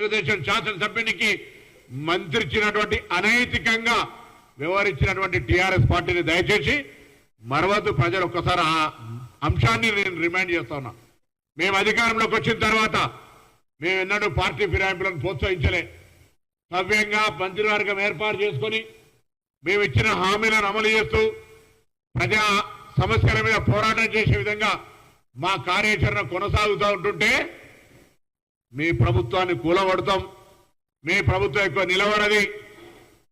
Telugu Desam శాసనసభ్యునికి మంత్రిచ్చినటువంటి అనైతికంగా వ్యవహరించినటువంటి TRS పార్టీని దయచేసి మరవద్దు ప్రజలు ఒక్కసారి ఆ అంశాన్ని నేను రిమైండ్ చేస్తా ఉన్నా. మేము అధికారంలోకి వచ్చిన తర్వాత మేము ఎన్నడూ పార్టీ ఫిరాయింపులను ప్రోత్సహించలే. సవ్యంగా మంత్రివర్గం ఏర్పాటు చేసుకొని మేము ఇచ్చిన హామీలను అమలు చేస్తూ ప్రజా సమస్యల మీద పోరాటం చేసే విధంగా మా కార్యాచరణ కొనసాగుతూ ఉంటుంటే మీ ప్రభుత్వాన్ని కూలగొడతాం మీ ప్రభుత్వం ఎక్కువ నిలబడది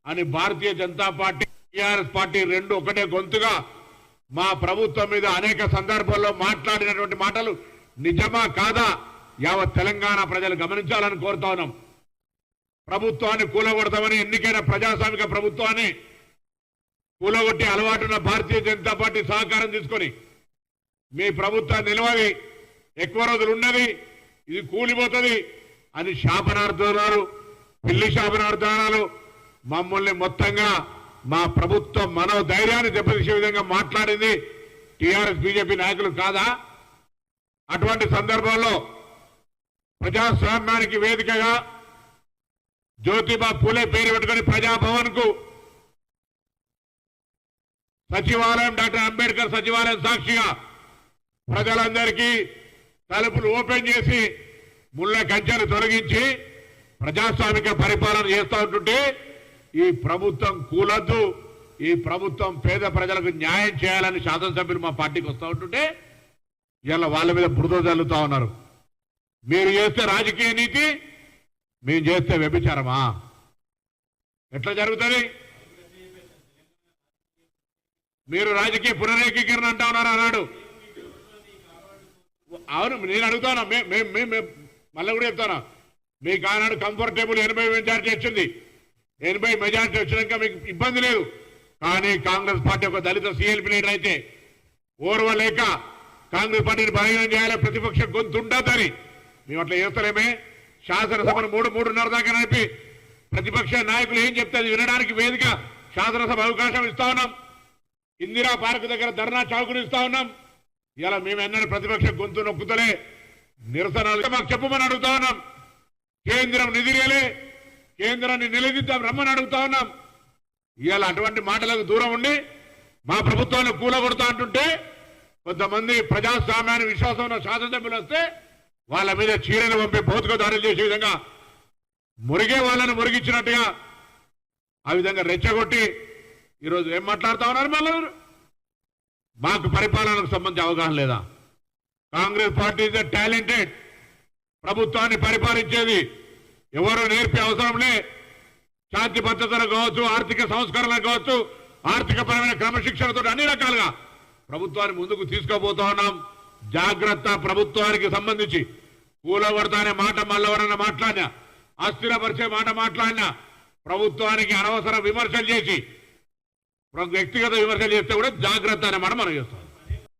అని Bharatiya Janata party TRS party రెండు ఒకటే గొంతుగా మా ప్రభుత్వం మీద అనేక సందర్భాల్లో మాట్లాడినటువంటి మాటలు నిజమా కాదా యావత్ తెలంగాణ ప్రజలు గమనించాలని కోరుతా ఉన్నాం. ప్రభుత్వాన్ని కూలగొడతామని ఎన్నికైన ప్రజాస్వామిక ప్రభుత్వాన్ని కూలగొట్టి అలవాటున్న భారతీయ జనతా పార్టీ సహకారం తీసుకొని మీ ప్రభుత్వం నిలవది ఎక్కువ రోజులు ఉన్నది ఇది కూలిపోతుంది అని శాపనార్థనాలు పిల్లి శాపనార్థనాలు మమ్మల్ని మొత్తంగా మా ప్రభుత్వం మనోధైర్యాన్ని దెబ్బతీసే విధంగా మాట్లాడింది టీఆర్ఎస్ బీజేపీ నాయకులు కాదా? అటువంటి సందర్భంలో ప్రజాస్వామ్యానికి వేదికగా జ్యోతిబా పూలే పేరు పెట్టుకుని ప్రజాభవన్కు సచివాలయం డాక్టర్ అంబేద్కర్ సచివాలయం సాక్షిగా ప్రజలందరికీ తలుపులు ఓపెన్ చేసి ముళ్ళ కంచెలు తొలగించి ప్రజాస్వామిక పరిపాలన చేస్తూ ఉంటుంటే ఈ ప్రభుత్వం కూలద్దు ఈ ప్రభుత్వం పేద ప్రజలకు న్యాయం చేయాలని శాసనసభ్యులు మా పార్టీకి వస్తూ ఉంటుంటే ఇలా వాళ్ళ మీద బురద జల్లుతూ ఉన్నారు. మీరు చేస్తే రాజకీయ నీతి మేము చేస్తే వ్యభిచారమా? ఎట్లా జరుగుతుంది? మీరు రాజకీయ పునరేకీకరణ అంటా ఉన్నారు అన్నాడు అవును నేను అడుగుతాను? మేము మళ్ళీ కూడా చెప్తాను? మీకు ఆనాడు కంఫర్టబుల్ ఎనభై మెజార్టీ వచ్చింది. ఎనభై మెజార్టీ వచ్చినాక మీకు ఇబ్బంది లేదు. కానీ కాంగ్రెస్ పార్టీ ఒక దళిత సీఎల్పీ లీడర్ అయితే ఓర్వలేక కాంగ్రెస్ పార్టీని బలహీనం చేయాలి ప్రతిపక్ష గొంతు ఉండదని మేము అట్లా చేస్తలేమే. శాసనసభను మూడు మూడున్నర దాకా నడిపి ప్రతిపక్ష నాయకులు ఏం చెప్తారు వినడానికి వేదిక శాసనసభ అవకాశం ఇస్తా ఉన్నాం. ఇందిరా పార్క్ దగ్గర ధర్నా చౌకులు ఇస్తా ఉన్నాం. ఇలా మేమెన్నడూ ప్రతిపక్ష గొంతు నొక్కుతలే నిరసనలు మాకు చెప్పమని అడుగుతా ఉన్నాం. కేంద్రం నిధిరేలే కేంద్రాన్ని నిలదీద్దాం రమ్మని అడుగుతా ఉన్నాం. ఇవాళ అటువంటి మాటలకు దూరం ఉండి మా ప్రభుత్వాన్ని కూలగొడతా అంటుంటే కొంతమంది ప్రజాస్వామ్యాన్ని విశ్వాసం ఉన్న శాసనసభ్యులు వస్తే వాళ్ళ మీద చీరలు పంపి భౌతిక దారులు చేసే విధంగా మురిగే వాళ్ళని మురిగించినట్టుగా ఆ విధంగా రెచ్చగొట్టి ఈరోజు ఏం మాట్లాడుతా ఉన్నారు మళ్ళీ మాకు పరిపాలనకు సంబంధించి అవగాహన లేదా? కాంగ్రెస్ పార్టీ ఇస్ టాలెంటెడ్ ప్రభుత్వాన్ని పరిపాలించేది ఎవరు నేర్పే అవసరం లే. శాంతి భద్రతలు కావచ్చు ఆర్థిక సంస్కరణలు కావచ్చు ఆర్థిక పరమైన క్రమశిక్షణతో అన్ని రకాలుగా ప్రభుత్వాన్ని ముందుకు తీసుకోబోతా ఉన్నాం. జాగ్రత్త ప్రభుత్వానికి సంబంధించి. కూలగొడతా అనే మాట మళ్ళవరన్న మాట్లాడినా అస్థిరపరిచే మాట మాట్లాడినా ప్రభుత్వానికి అనవసర విమర్శలు చేసి వ్యక్తిగత విమర్శలు చేస్తే కూడా జాగ్రత్త అనే మాట మనం చేస్తాం.